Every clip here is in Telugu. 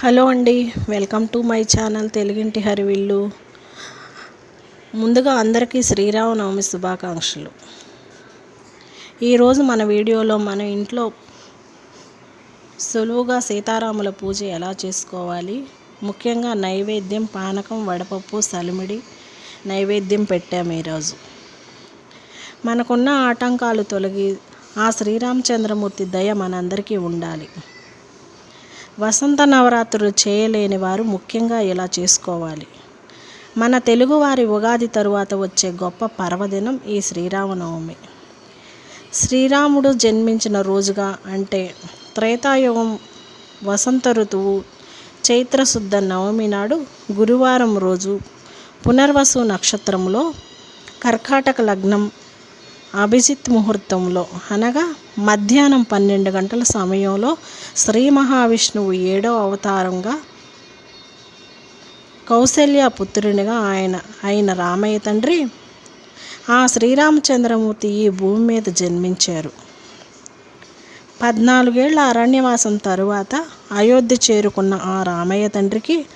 హలో అండి వెల్కమ్ టు మై ఛానల్ తెలుగింటి హరివిల్లు. ముందుగా అందరికీ శ్రీరామనవమి శుభాకాంక్షలు. ఈరోజు మన వీడియోలో మన ఇంట్లో సులువుగా సీతారాముల పూజ ఎలా చేసుకోవాలి? ముఖ్యంగా నైవేద్యం పానకం వడపప్పు సలిమిడి నైవేద్యం పెట్టాము ఈరోజు మనకున్న ఆటంకాలు తొలగి ఆ శ్రీరామచంద్రమూర్తి దయ మనందరికీ ఉండాలి. వసంత నవరాత్రులు చేయలేని వారు ముఖ్యంగా ఇలా చేసుకోవాలి. మన తెలుగువారి ఉగాది తరువాత వచ్చే గొప్ప పర్వదినం ఈ శ్రీరామనవమి. శ్రీరాముడు జన్మించిన రోజుగా అంటే త్రేతాయుగం వసంత ఋతువు చైత్రశుద్ధ నవమి నాడు గురువారం రోజు పునర్వసు నక్షత్రంలో కర్కాటక లగ్నం అభిజిత్ ముహూర్తంలో అనగా మధ్యాహ్నం పన్నెండు గంటల సమయంలో శ్రీ మహావిష్ణువు ఏడో అవతారంగా కౌశల్య పుత్రునిగా ఆయన అయిన రామయ్య తండ్రి ఆ శ్రీరామచంద్రమూర్తి ఈ భూమి మీద జన్మించారు. పద్నాలుగేళ్ళ అరణ్యవాసం తరువాత అయోధ్య చేరుకున్న ఆ రామయ్య తండ్రికి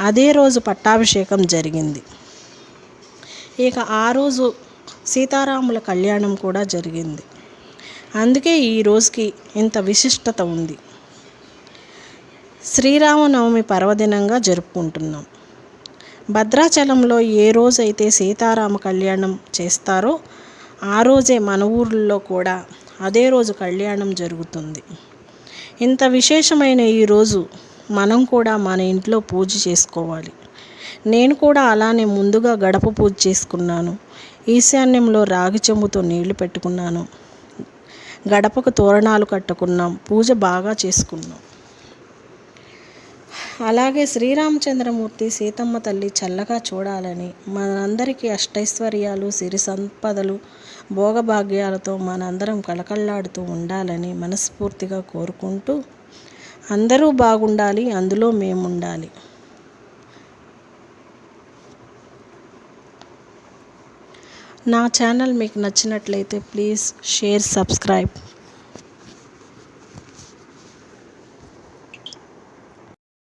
అదే రోజు పట్టాభిషేకం జరిగింది. ఇక ఆ రోజు సీతారాముల కళ్యాణం కూడా జరిగింది. అందుకే ఈ రోజుకి ఇంత విశిష్టత ఉంది. శ్రీరామనవమి పర్వదినంగా జరుపుకుంటున్నాం. భద్రాచలంలో ఏ రోజైతే సీతారామ కళ్యాణం చేస్తారో ఆ రోజే మన ఊర్లో కూడా అదే రోజు కళ్యాణం జరుగుతుంది. ఇంత విశేషమైన ఈరోజు మనం కూడా మన ఇంట్లో పూజ చేసుకోవాలి. నేను కూడా అలానే ముందుగా గడప పూజ చేసుకున్నాను. ఈశాన్యంలో రాగి చెంబుతో నీళ్ళు పెట్టుకున్నాను. గడపకు తోరణాలు కట్టుకున్నాం. పూజ బాగా చేసుకున్నాం. అలాగే శ్రీరామచంద్రమూర్తి సీతమ్మ తల్లి చల్లగా చూడాలని మనందరికీ అష్టైశ్వర్యాలు సిరి సంపదలు భోగభాగ్యాలతో మనందరం కళకళలాడుతూ ఉండాలని మనస్ఫూర్తిగా కోరుకుంటూ అందరూ బాగుండాలి అందులో మేము ఉండాలి నా ఛానల్ మీకు నచ్చినట్లయితే ప్లీజ్ షేర్ సబ్స్క్రైబ్.